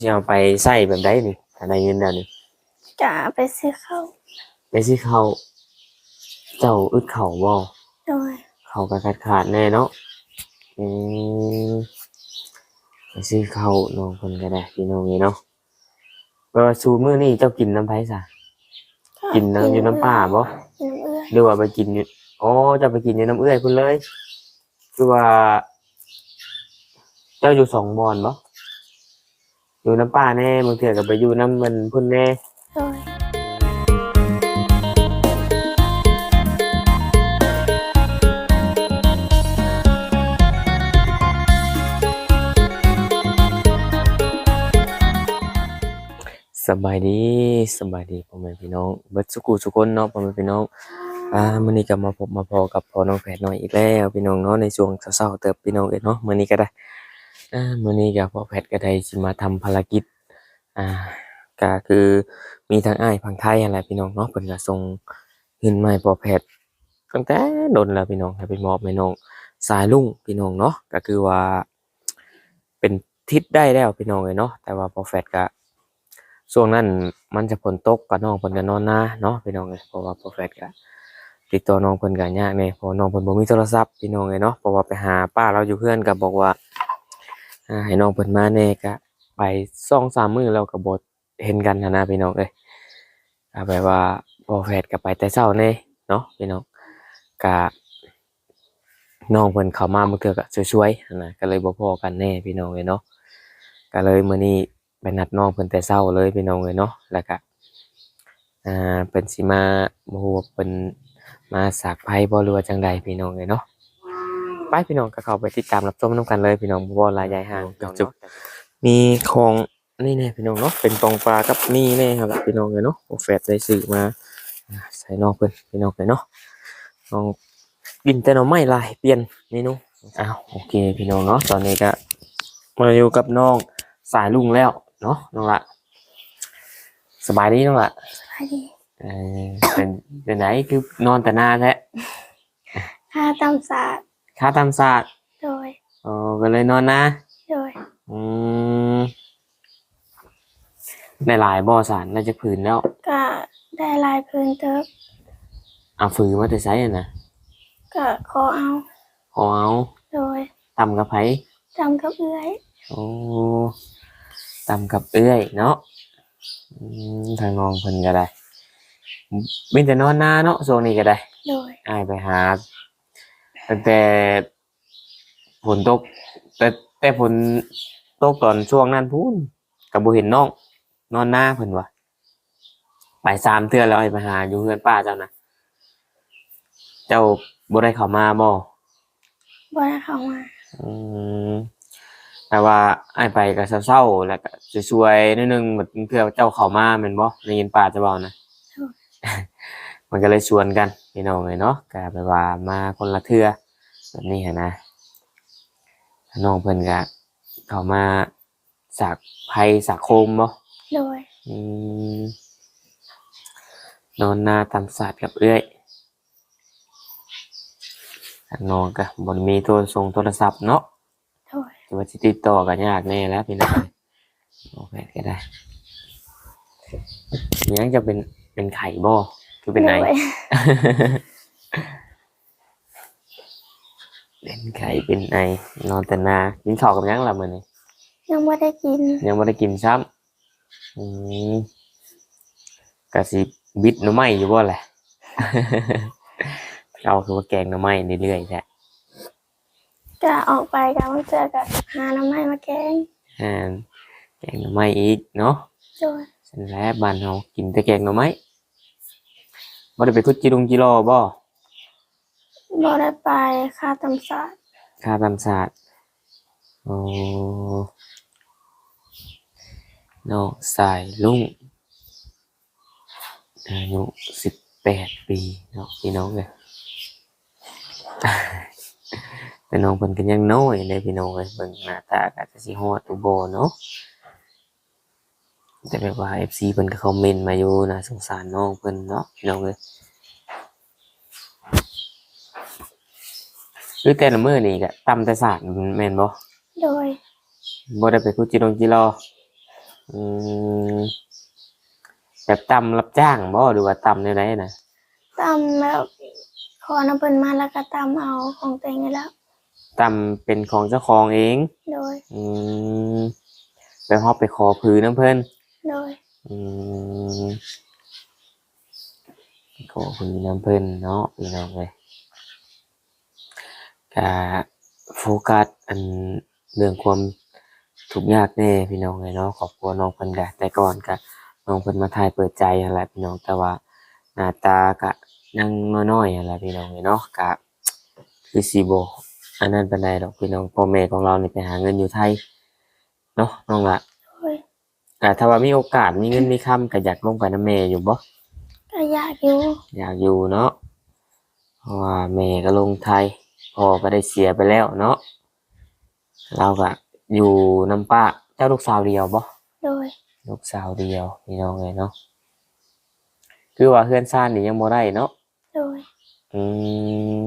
สิเอาไปใส่แบบใดนี่ถ้าได้เงินแล้วนี่กะไปซื้อข้าวไปสิเข้าเจ้าอึดเข้าบ่โดยเข้าก็ขาดขาดๆแน่เนาะอืมไปสิเข้าน้องเพิ่นก็ได้พี่น้องนี่เนาะเออสูมื้อนี้เจ้ากินน้ำไผซะกินน้ำอยู่น้ำป่าบ่กินน้ำเอื้อยหรือว่าไปกินอยู่อ๋อเจะไปกินอยู่น้ำเอื้อยพุ่นเลยคือว่า เจ้าอยู่สองบอนบ่ อยู่น้ำป่าแน่บางเทื่อก็ไปอยู่น้ำมันพุ่นแน่โดยสบายดีสบายดีพ่อแม่พี่น้องเบิดสุกุสุคนเนาะพ่อแม่พี่น้องอ่ามื้อนี้ก็มาพบมาพอกับพ่อน้องแฝดน้อยอีกแล้วพี่น้องเนาะในช่วงเช้าๆเติบพี่น้องเอ้ยเนาะมื้อนี้ก็ได้ อ่ามื้อนี้ก็พ่อแฝดก็ได้สิมาทำภารกิจ อ่าก็คือมีทางอ้ายพังไทยนั่นแหละพี่น้องเนาะเพิ่นก็ส่งเงินมาให้พ่อแฝดตั้งแต่โดนแล้วพี่น้องให้ไปมอบให้น้องสายลุงพี่น้องเนาะก็คือว่า เป็นทิศได้แล้วพี่น้องเอ้ยเนาะแต่ว่าพ่อแฝดก็ช่วงนั้นมันจะฝนตกกับน้องเพิ่นก็นอนนาเนาะพี่น้องเอ้ยเพราะว่าโปรเฟสก็ติดต่อน้องเพิ่นก็ยากแน่เพราะน้องเพิ่นบ่มีโทรศัพท์พี่น้องเอ้ยเนาะเพราะว่าไปหาป้าเราอยู่เพื่อนก็บอกว่า ให้น้องเพิ่นมาแน่ก็ไป2-3มื้อแล้วก็บ่เห็นกันนะพี่น้องเอ้ยก็แบบว่าโปรเฟสก็ไปแต่เช้าแน่เนาะพี่น้องก็น้องเพิ่นเข้ามาเมื่อเทื่อก็ช่วยๆนะก็เลยบ่พอกันแน่พี่น้องเอ้ยเนาะก็เลยมื้อนี้ไปนัดน้องเพิ่นแต่เช้าเลยพี่น้องเลยเนาะแล้วก็อ่าเพิ่นสิมาบ่ฮู้ว่าเพิ่นมาสากไผบ่หรือว่าจังใดพี่น้องเลยเนาะ ไปพี่น้องก็เข้าไปติดตามรับชมนํกันเลยพี่น้องบ่ว่าหลายใหญ่ห่างจุบมีของนี่แน่พี่น้องเนาะเป็นปองปลากับนี่แน่ครับล่ะพี่น้องเลยเนาะโอแฟดได้ซื้อมาอ่าใส่น้องเพิ่นพี่น้องเลยเนาะน้องกินแต่หน่อไม้ลายเปลี่ยนเมนูอ้าวโอเคพี่น้องเนาะตอนนี้ก็มาอยู่กับน้องสายลุงแล้วเนาะน้องละสบายดีน้องละสบายดีเออเป็นเป็นไหนคือนอนแต่หน้าแท้ค่าตำศาส ตร์ค่าตามศาสตร์โดยอ๋อก็เลยนอนนะ โดยอืมในหลายบ่อสารน่าจะผืนแล้วก็ได้ลายพื้นเติบเอาฝืนมาแต่ไซอะนะก็ขอเอา ขอเอาโดยตำกับไผจำกับเอื้อยโอ้ตำกับเอื้อยเนาะอืมทางน้องเพิ่นก็ได้มีแต่นอนหน้าเนาะช่วงนี้ก็ได้ โดยอ้ายไปหา ตั้งแต่ฝนตก แต่แต่ฝนตกตอนช่วงนั้นพูนกับบุเห็นน้อง นอนหน้าเพิ่นวะไปสามเทื่อแล้วไอ้ายไปหาอยู่เพื่อนป้าเจ้านะเจ้าบ่ได้เข้ามาบ่บ่ได้เข้ามาอืมแต่ว่าไอ้ายไปก็เศร้าๆแล้วก็ช่วยๆนิดนึงเหมือนเพื่อเจ้าเข้ามาแม่นบ่ได้ยินป้าจะเว้านะมันก็เลยชวนกันพี่น้องเลยเนาะก็แบบว่ามาคนละเทื่อแบบนี้หั้นนะน้องเพิ่นก็เข้ามาสากไผ่สากโคมบ่โดยอืมนอนหน้าตำศาสตร์กับเอื้อยทางน้องก็บ่ได้มีโทรส่งโทรศัพท์เนาะโดยจะว่าสิติดต่อกันยากแน่แล้วพี่น้องโอเคก็ได้มียังจะเป็นเป็นไข่บ่ คือเป็นไงโดยเป็นไข่เป็นไอนอนแต่นากินข้าวกับหยังล่ะมื้อนี้ยังไม่ได้กิน ยังบ่ได้กินซ้ำอืมก็สิบิดหน่อไม้อยู่บ่แหละเราคือว่าแกงหน่อไม้เรื่อยๆแท้ก็ออกไปกับมันเจอกับหาน้ำไม้มาแกงอ่าแกงหน่อไม้อีกเนาะโดยฉันแล้บ้านเฮากินแต่แกงหน่อไม้ บ่ได้ไปคุดจิรุงจิโรบ่บ่ได้ไปค่าตำศาสตร์ค่าตำศาสตร์โอ้น้องสายลุงอายุสิบแปดปีเนาะพี่น้องเลยแต่น้องเพิ่นก็ยังน้อยเลยพี่น้องเลยเบิ่งหน้าตาก็จะสิฮอดอุโบเนาะ แต่แบบว่า FC เพิ่นก็คอมเมนต์มาอยู่นะสงสารน้องเพิ่นเนาะพี่น้องเลยคือแต่ละมื้อนี่ก็ตำแต่ศาสตร์แม่นบ่โดยบ่ได้ไปคุดจิโรงจิรออืมแบบตำรับจ้างบ่หรือว่าตำในไหนนะตำแบบขอน้ำเพิ่นมาแล้วก็ตำเอาของตัวเองนี่แล้วตำเป็นของเจ้าของเอง โดย อืมไปฮอบไปขอผือน้ำเพิ่น โดยอืมไปขอผือน้ำเพิ่นเนาะพี่น้องเลยกะโฟกัสอันเรื่องความทุกข์ยากแน่พี่น้องเลยเนาะขอบคุณน้องเพิ่นกะแต่ก่อนกะน้องเพิ่นมาทายเปิดใจอะไรพี่น้องแต่ว่าหน้าตากะยังน้อยๆอะไรพี่น้องเลยเนาะกะคือสีโบอันนั้นเป็นไรดอกพี่น้องพ่อแม่ของเราเนี่ไปหาเงินอยู่ไทยเนาะน้องละ โดยแต่ถ้าว่ามีโอกาสมีเงินมีคำก็อยากลงไปน้ำแม่อยู่บ่ก็อยากอยู่อยากอยู่เนาะเพราะว่าแม่ก็ลงไทยพ่อก็ได้เสียไปแล้วเนาะเราก็อยู่น้ำป้าเจ้าลูกสาวเดียวบ่โดยลูกสาวเดียวพี่น้องเลยเนาะคือว่าเพื่อนซ่านนี่ยังบ่ได้เนาะโดยอืม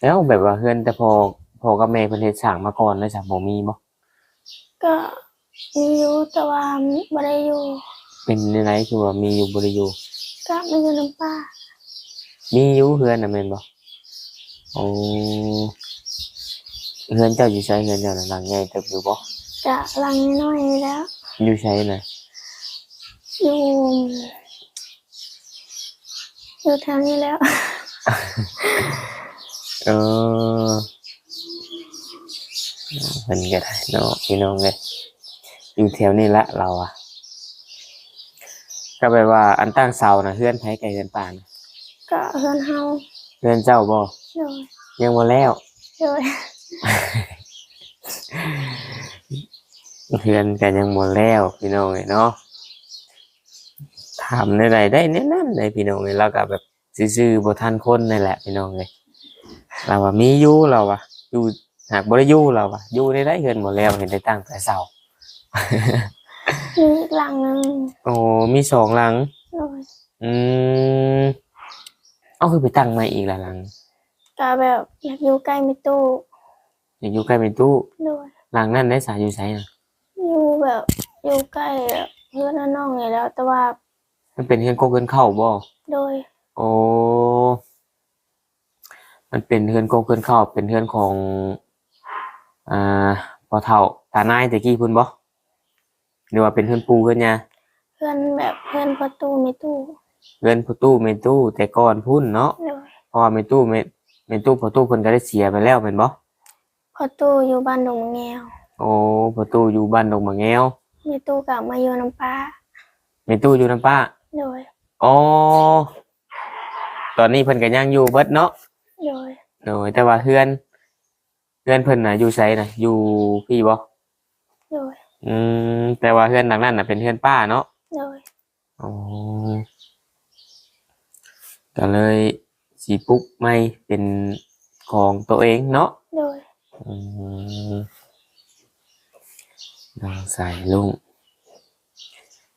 แล้วแบบว่าเพื่อนแต่พอพอกับแม่เพิ่นเฮ็ดสร้างมาก่อนเลยจ้ะบ่มีบ่ก็ มีอยู่แต่ว่าไม่ได้อยู่เป็นในไรคือว่ามีอยู่บริอยู่ก็ไม่อยู่น้ำป้ามีอยู่เฮือนน่ะแม่นบ่โอ้เฮือนเจ้าอยู่ใช้เฮือนเจ้าน่ะหลังใหญ่เติบอยู่บ่จะลังน้อยๆแล้ว อยู่ใช้น่ะอยู่อยู่แถวนี้แล้ว เออเพิ่นก็ได้เนาะพี่น้องเอ้ย อยู่แถวนี้ละเราอะก็แปลว่าอันตั้งเสาน่ะเฮือนไผไกลเฮือนป่านก็เฮือนเฮาเฮือนเจ้าบ่โดยยังบ่แล้วโดยเฮือนกันยังบ่แล้วพี่น้องเอ้ยเนาะถามในใดได้แนะนำได้พี่น้องเอ้ยเราก็แบบซื่อๆบ่ทันคนนี่แหละพี่น้องเอ้ยเราว่ามีอยู่เราว่าอยู่หากบ่ได้อยู่เราว่าอยู่ได้ได้เฮือนบ่แล้วเห็นได้ตั้งแต่เช้า มีอีกหลังหนึงโอ้มีสองหลัง โดยอืมเอาคือไปตั้งใหม่อีกละหลังก็แบบอยากอยู่ใกล้มีตู้อยากอยู่ใกล้เป็นตู้โดยหลังนั้นได้สายอยู่ไสน่ะอยู่แบบอยู่ใกล้แบบเพื่อนน้องๆนี่แล้ว แต่ว่ามันเป็นเฮือนโกเกินเข้าบ่โดยโอ้มันเป็นเฮือนโกเกินเข้าเป็นเฮือนของอ่าพอเฒ่าตานายตะกี้พุ่นบ่ หรือว่าเป็นเฮือนปูเฮือนยาเพื่อนแบบเพื่อนประตูมีตู้เฮือนพ่อตู้แม่ตู้แต่ก่อนพุ่นเนาะโดยเพราะว่าแม่ตู้แม่แม่ตู้พ่อตู้เพิ่นก็ได้เสียไปแล้วแม่นบ่ประตูอยู่บ้านดงแงวโอ้พ่อตู้อยู่บ้านดงมะแงวมีตู้กลับมาอยู่น้ำป้าแม่ตู้อยู่นํป้าโดยอ๋อตอนนี้เพิ่นก็ยังอยู่เบิดเนาะโดยโดยแต่ว่าเฮือนเฮือนเพิ่นน่ะอยู่ไสน่ะอยู่พี่บ่โดย อืมแต่ว่าเฮือนหลังนั้นน่ะเป็นเฮือนป้าเนาะโดยอ๋อก็เลยสีปลุ๊กไม่เป็นของตัวเองเนาะโดยอืมน้องใส่ลุง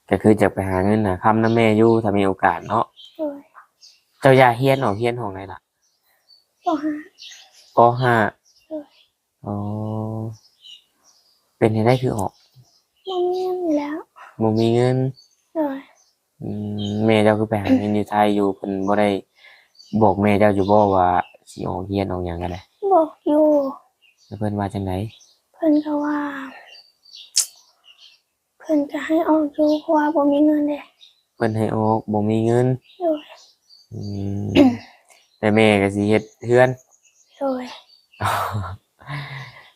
ก็คือจะไปหาเงินหาคำน้ำแม่อยู่ถ้ามีโอกาสเนาะโดยเจ้าอยาเฮียนออกเฮียนของไหนล่ะก็หาปห้าเอออ๋อเป็นให้ได้คือออกบ่ มีเงินอยู่แล้วบ่มีเงินโดยอืมแม่เจ้าคือไปหาเงินอยู่ไทยอยู่เพิ่นบ่ได้บอกแม่เจ้าอยู่บ่ว่าสิออกเฮียนออกหยังกันได้บอกอยู่แล้วเพิ่นว่าจังไดเพื่อนก็ว่า เพื่อนจะให้ออกอยู่เพราะว่าบ่มีเงินเด้เพิ่นให้ออกบ่มีเงินโดยอืมแต่แม่ก็สิเฮ็ดเฮือน โดย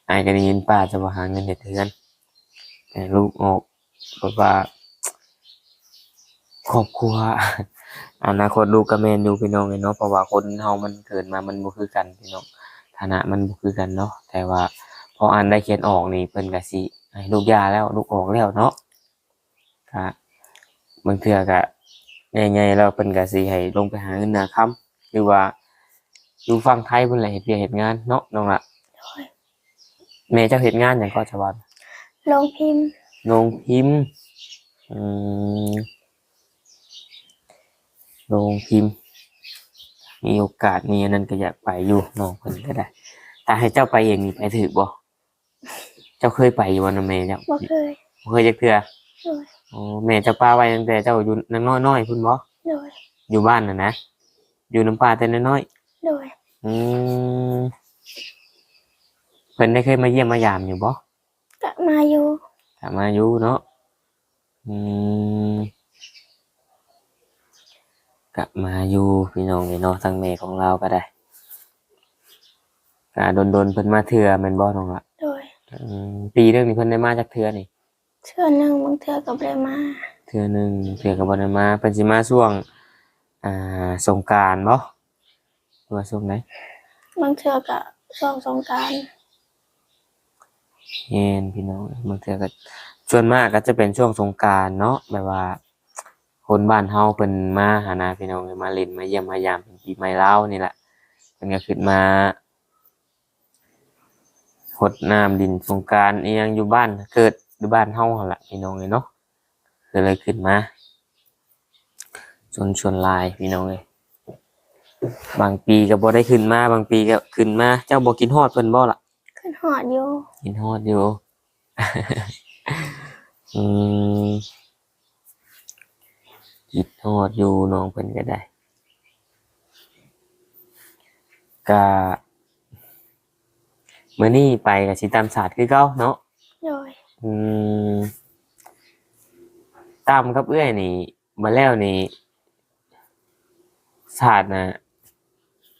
อายก็ได้ยินป้าจะว่าหาเงินเฮ็ดเฮือน แต่ลูกออกเพราะว่าครอบครัวอนาคตลูกก็แม่นอยู่พี่น้องเนาะเพราะว่าคนเฮามันเกิดมามันบ่คือกันพี่น้องฐานะมันบ่คือกันเนาะแต่ว่าพออ่านได้เขียนออกนี่เพิ่นก็สิให้ลูกยาแล้วลูกออกแล้วเนาะก็บางเทื่อก็ใหญ่ๆแล้วเพิ่นก็สิให้ลงไปหาเงินหาค่ำหรือว่าอยู่ฝั่งไทยเพิ่นแหละเฮ็ดเวียกเฮ็ดงานเนาะน้องละแม่เจ้าเฮ็ดงานหยังก็จะว่า ลงพิมพ์โรงพิมพ์อืมโรงพิมพ์ มีโอกาสมีอันนั้นก็อยากไปอยู่น้องเพิ่นก็ได้ถ้าให้เจ้าไปเองนี่ไปถือบ่เจ้าเคยไปอยู่วันแม่เจ้าบ่เคยบ่เคยจักเทื่อโดยอ๋อแม่เจ้าป้าไว้ตั้งแต่เจ้าอยู่นังน้อยๆพุ่นบ่โดยอยู่บ้านน่ะนะอยู่น้ำปลาแต่น้อยโดยๆอืมเพิ่นได้เคยมาเยี่ยมมายามอยู่บ่ ก็มาอยู่ถ้ามาอยู่เนาะอืมกลับมาอยู่พี่น้องนี่เนาะทางแม่ของเราก็ได้ก็โดนๆเพิ่นมาเทื่อแม่นบ่น้องละโดยอืมปีหนึงนี่เพิ่นได้มาจักเทื่อนี่เชื่อหนึ่งบางเทื่อกับเลยมาเทื่อหนึงเทื่อก็บ่ได้มาเพิ่นสิมาช่วง อ่าสงกรานต์บ่หรือว่าช่วงไหนบางเทื่อกับช่วงสงกราร แม่นพี่น้องบางเทื่อก็ส่วนมากก็จะเป็นช่วงสงกรานต์เนาะแบบว่า คนบ้านเฮาเพิ่นมาหานาพี่น้องมาเล่นมาเยี่ยมมายามเป็นปีใหม่ลาวนี่แหละเพิ่นก็ขึ้นมาหดน้ำดินสงกานต์อียงอยู่บ้านเกิดอยู่บ้านเฮาหั่นล่ะพี่น้องเอ้ยเนาะก็เลยขึ้นมาชวนชวนลายพี่น้องเอ้ยบางปีก็บ่ได้ขึ้นมา บางปีก็ขึ้นมา เจ้าบ่กินฮอดเพิ่นบ่ล่ะ นหอดอยู่กินฮอดอยู่ อืมกินฮอดอยู่น้องเพิ่นก็ได้ก็มื้อนี้ไปก็สิตามศาสตร์คือเก่าเนาะโดยอืมตามกับเอื้อยนี่มาแล้วนี่ศาสตร์นะ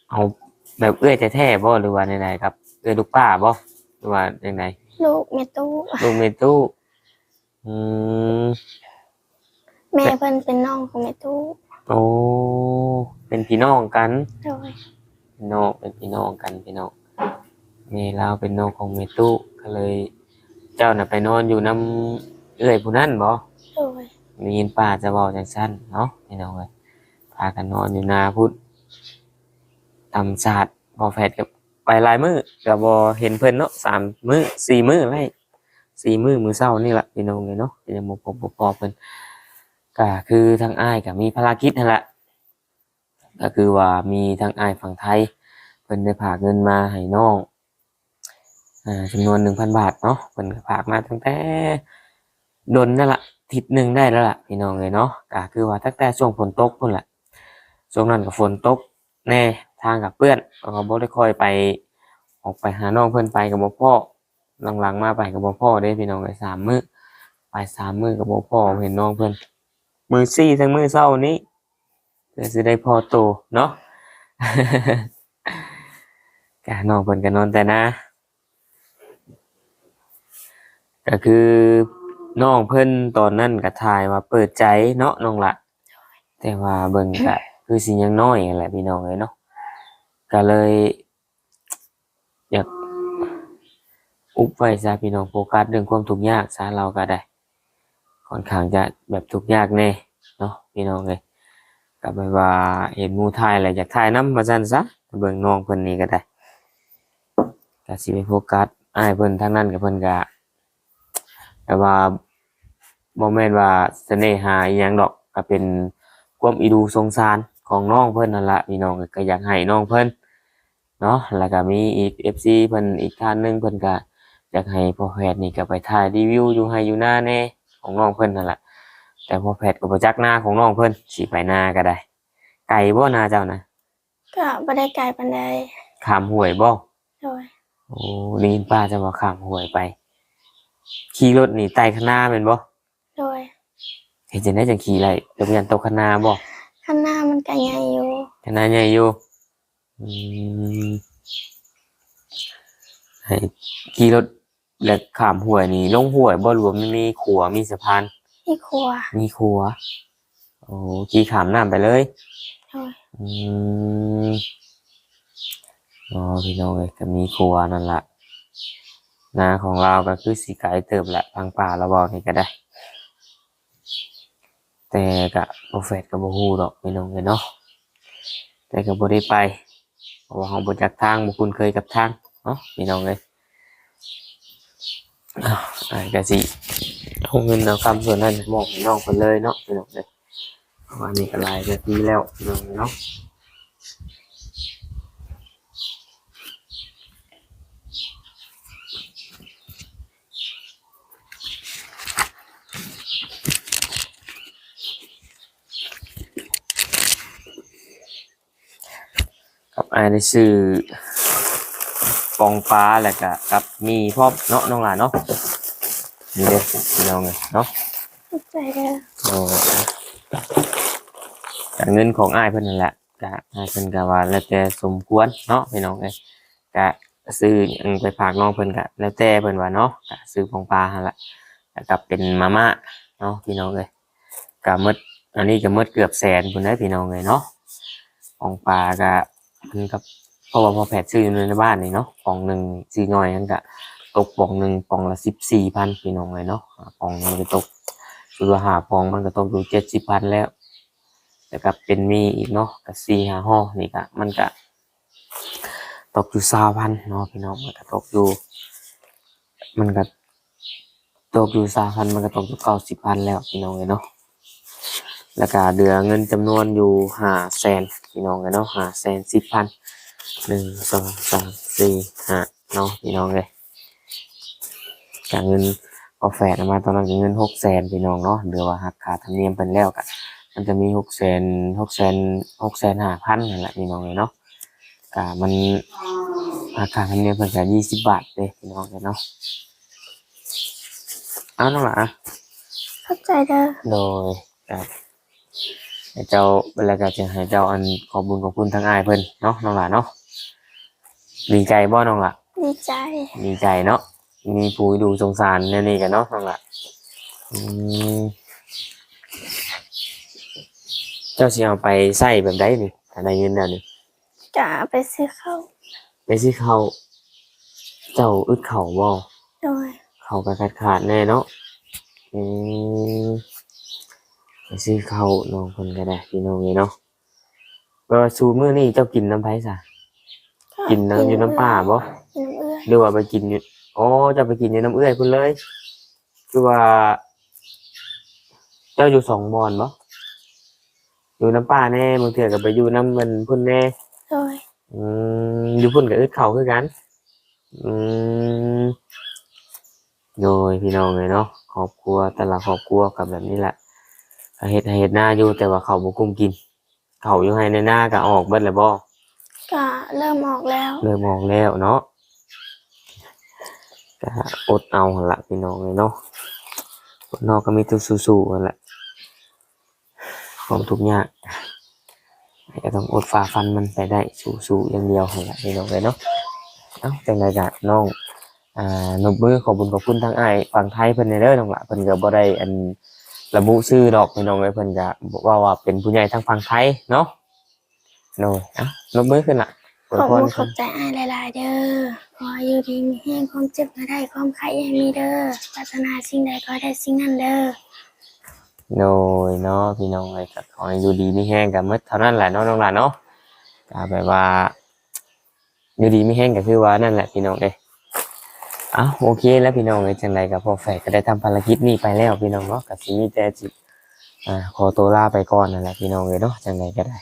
เอาแบบเอื้อยแท้ๆบ่หรือว่าใดๆครับ เอื้อยลูกป้าบ่หรือว่าจังไดลูกเมตู้ ลูกเมตู้อืมแม่เพิ่นเป็นน้องของเมตู้โอ้เป็นพี่น้องกันโดยพี่น้องเป็นพี่น้องกันพี่น้องเมลาวเป็นน้องของเมตู้ก็เลย เจ้าน่ะไปนอนอยู่น้ำเอื้อยผู้นั้นบ่ โดยได้ยินป้าจะบอกจังสั้นเนาะพี่น้องเลยพากันนอนอยู่นาพุทธตำศาสตร์บอแฟดกับไป หลายมือกับบอเห็นเพิ่นเนาะสามมือสี่มือไล่สี่มือมือเศร้านี่แหละพี่น้องเลยเนาะยังบ่พบบ่พอเพิ่นก็คือทางอ้ายก็มีภารกิจนั่นแหละก็คือว่ามีทางอ้ายฝั่งไทยเพิ่นได้ฝากเงินมาให้น้องอ่าจำนวนหนึ่งพันบาทเนาะเพิ่นฝากมาตั้งแต่ดนนั่นแหละทิศหนึ่งได้แล้วล่ะพี่น้องเลยเนาะก็คือว่าตั้งแต่ช่วงฝนตกพุ่นแหละช่วงนั้นกับฝนตกแน่ ทางกับเพื่อนก็บ่ได้ค่อยไป ออกไปหาน้องเพื่อนไปกับบ่พ่อหลังๆมาไปกับบ่พ่อเด้พี่น้องเลยสามมื้อไปสามมื้อกับบ่พ่อเห็นน้องเพื่อนมือซี่ทั้งมือเศร้านี้เพื่อสิได้พอโตเนาะกะน้องเพิ่นก็นอนแต่นะ ก็คือน้องเพิ่นตอนนั้นก็ทายว่าเปิดใจเนาะน้องละแต่ว่าเบิ่งก็คือสิยังน้อยนั่นแหละพี่น้องเอ้ยเนาะ ก็เลย อยากอุบไว้ซะพี่น้องโฟกัสเรื่องความทุกข์ยากซะเราก็ได้ค่อนข้างจะแบบทุกข์ยากแน่เนาะพี่น้องเอ้ยก็แบบว่าเห็นมูทายแล้วอยากทายน้ำว่าซั่นซะเบิ่งน้องเพิ่นนี่ก็ได้ก็สิไปโฟกัสอ้ายเพิ่นทางนั้นกับเพิ่นก็แต่ว่าบ่แม่นว่าเสน่หาอีหยังดอกก็เป็นความอีดูสงสารของน้องเพิ่นนั่นละพี่น้องก็อยากให้น้องเพิ่น เนาะแล้วก็มีอีก FC เพิ่นอีกท่านหนึงเพิ่นก็อยากให้พ่อแพทย์นี่ก็ไปถ่ายรีวิวอยู่ให้อยู่หน้าแน่ของน้องเพิ่นนั่นละแต่พ่อแพทย์ก็บ่จักหน้าของน้องเพิ่นสิไปหน้าก็ได้ ไกลบ่หน้าเจ้านะก็บ่ได้ไกลปานใดข้ามห้วยบ่โดยโอ้ได้ยินป้าจะว่าข้ามห้วยไป ขี่รถหนีไต่ข้างหน้าแม่นบ่โดยเห็นจะได้จังขี่ไรเดี๋ยวพยันตกคณาบ่ข้างหน้ามันก็ใหญ่อยู่คณาใหญ่อยู่อืม ให้ขี่รถแล้วข้ามห้วยนี่ลงห้วยบ่รวมมันมีขัวมีสะพานที่ครัวมีขัว โอ้ขี่ข้ามน้ำไปเลยโดยอืมอ๋อพี่น้องเอ้ยก็มีขัวนั่นละนาของเราก็คือสีไกลเติบแหละทางป่าเราบอกนี่ก็ได้ แต่ก็บ่เฟดก็บ่ฮู้ดอกพี่น้องเอ้ยเนาะแต่ก็บ่ได้ไปเพ ราะว่าเราบ่จักทางบ่คุ้นเคยกับทางเนาะพี่น้องเอ้ยอ้าวอ้ายก็สิเอาเงินเอาคำส่วนนั้นมอบให้น้องไปเลยเนาะพี่น้องเอ้ยวันนี้ก็หลายนาทีแล้วพี่น้องเนาะ กับอายได้ซื้อปองปลาแล้วก็กับมีพร้อมเนาะน้องหลานเนาะนี่เด้อพี่น้องเลยเนาะขอบใจเด้อโอ้จากเงินของอ้ายเพิ่นนั่นแหละกะอ้ายเพิ่นก็ว่าแล้วแต่สมควรเนาะพี่น้องเอ้ยกะซื้อหยังไปฝากน้องเพิ่นก็แล้วแต่เพิ่นว่าเนาะกะซื้อของปลาหั่นละแล้วก็เป็นมาม่าเนาะพี่น้องเอ้ยก็หมดอันนี้ก็หมดเกือบแสนพุ่นได้อพี่น้องเอ้ยเนาะของปลาก็มั นก็เพราะว่าพอแผดซื้ออยู่ในบ้านนี่เนาะปองหนึ่งซื้อน้อยนั่นก็ตกปองหนึ่งปองละสิบสี่พันพี่น้องเลยเนาะอ่องหนึงก็ตกคือว่าหาพองมันก็ต้อยู่เจ็ดสิบพันแล้วแต่ก็เป็นมีอีกเนาะกับสี่หาห้อนี่ก็มันก็ตกอยู่สามพันเนาะพี่น้องมันก็ตกอยู่ มันก็ตกอยู่สามพันมันก็ตกอยู่เก้าสิบพันแล้วพี่น้องเลยเนาะ แล้วก็เดือเงินจำนวนอยู่ห้าแสนพี่น้องเลยเนาะห้าแสนสิบพันหนึ่งสองสามสี่ห้าเนาะพี่น้องเลยจากเงินพอแฝดออกมาตอนนั้นก็เงินหกแสนพี่น้องเนาะเดือว่าหักค่าธรรมเนียมเป็นแล้วกันมันจะมีหกแสนหกแสนหกแสนห้าพันนั่นแหละพี่น้องเลยเนาะกะมันหักค่าธรรมเนียมเป็นแค่ยี่สิบบาทเลยพี่น้องเลยเนาะเอาน้องหละขอบใจเด้อโดยครับ ให้เจ้าเวลาก็จะให้เจ้าอันขอบคุญขอบคุณทั้งอายเพิ่นเนาะน้องหละเนาะดีใจบ่น้องหละดีใจดีใจเนาะมีผู้ดูสงสารแน่นี่กันเนาะน้องละอืมเจ้าสิเอาไปใส่แบบใดนี่ถ้าได้เงินแล้วนี่จะไปซื้อข้าวไปสิเขาวเจ้าอึดเข่าบ่โดยเข่าก็ขาดขาดๆแน่เนาะอืมไป ซื้อเขาวน้องคนก็ได้พี่น้องเลยเนาะก็ซูมื้อนี่เจ้ากินน้ำไผ่ซะกินน้ำอยู่น้ำป่าบ่กินน้ำเอื้อยหรือว่าไปกินอยู่อ๋อจะไปกินอยู่น้ำเอื้อยพุ่นเลยคือว่า เจ้าอยู่สองบอนบ่อยู่น้ำป่าแน่บางเถื่อก็ไปอยู่น้ำมันพุ่นแน่โดยอืมอยู่พุ่นกับอึดเข่าคือกัน อืมโดยพี่น้องเลยเนาะครอบครัวแต่ละครอบครัวกับแบบนี้แหละก็ เฮ็ดให้เฮ็ดหน้าอยู่แต่ว่าเขาบ่กุ้มกิน เขาอยู่ให้ในหน้าก็ออกเบิดแล้วบ่ก็เริ่มออกแล้ว เริ่มมองแล้วเนาะก็อดเอาหั่นละพี่น้องเลยเนาะอดนอกก็มีแตัวสู้ๆกันแหละความทุกข์ยากก็ต้องอดฝ่าฟันมันไปได้สู้ๆอย่างเดียวหั่นละพี่น้องเลยเนาะเอ้าจังไดก็น้องอ่านบมือขอบคุญขอบคุณทางอ้ายฝั่งไทยเพิ่นในเด้อน้องละเพิ่นก็บ่ได้อัน ระบุชื่อดอกพี่น้องเลยเพิ่นก็บอกว่าว่าเป็นผู้ใหญ่ทางฝั่งไทยเนาะโน่เอ้านบมือขึ้นละขอบพคุรณขอบใจอ้ายหลาย ๆ เด้อขออยู่ดีมีแห้งความเจ็บมาได้ความไข้อยังมีเด้อปรารถนาสิ่งใดก็ได้สิ่งนั้นเด้อโดยเนาะพี่น้องไอ้ก็ขอให้อยู่ดีไม่แห้งกับมืดเท่านั้นแหละเนาะน้องหลานเนาะก็แบบว่าอยู่ดีไม่แห้งก็คือว่านั่นแหละพี่น้องเอ้ย อ้าโอเคแล้วพี่น้องเอ้ยจังไรกับพ่อแฝดก็ได้ทำภารกิจนี้ไปแล้วพี่น้องเนาะก็สิมีแต่จิอ่าขอตัวลาไปก่อนนั่นแหละพี่น้องเอ้ยเนาะจังไรก็ได้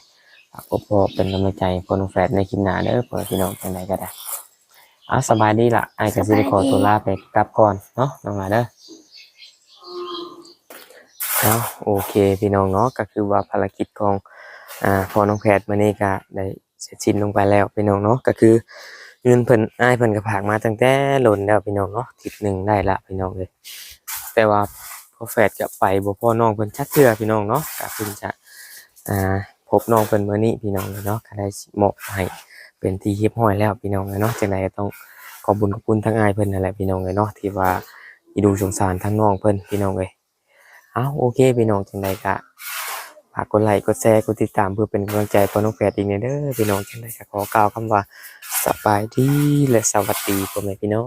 ฝากพ่อเป็นกำลังใจพ่อน้องแฝดในคลิปหน้าเด้อเพื่อพี่น้องจังไรก็ได้อ้าสบายดีละไอ้ก็สิได้ขอตัวลาไปกลับก่อนเนาะน้องหลานเด้อเอาโอเคพี่น้องเนาะก็คือว่าภารกิจของอ่าพอน้องแพทย์มานี่ก็ได้เสร็จสิ้นลงไปแล้วพี่น้องเนาะก็คือ เงินเพิ่นอ้ายเพิ่นก็ผากมาตั้งแต่หล่นแล้วพี่น้องเนาะทิศหนึ่งได้ละพี่น้องเลยแต่ว่าพอแฟดจะไปบ่พ่อน้องเพิ่นชักเทื่อพี่น้องเนาะก็เพิ่นจะอ่าพบน้องเพิ่นมื้อนี้พี่น้องเลยเนาะก็ได้มอบให้เป็นที่เรียบร้อยแล้วพี่น้องเลยเนาะจังไดก็ต้องขอบคุญขอบคุณทั้งอ้ายเพิ่นนั่นแหละพี่น้องเลยเนาะที่ว่าอีดูสงสารทั้งน้องเพิ่นพี่น้องเลยเอาโอเคพี่น้องจังใดก็ากกดไลค์กดแชร์กดติดตามเพื่อเป็นกำลังใจพอน้องแฝดอีกเนี่ยเด้อพี่น้องจังไดก็ขอกล่าวคำว่าสบายดีและสวัสดีพ่อแม่พี่น้อง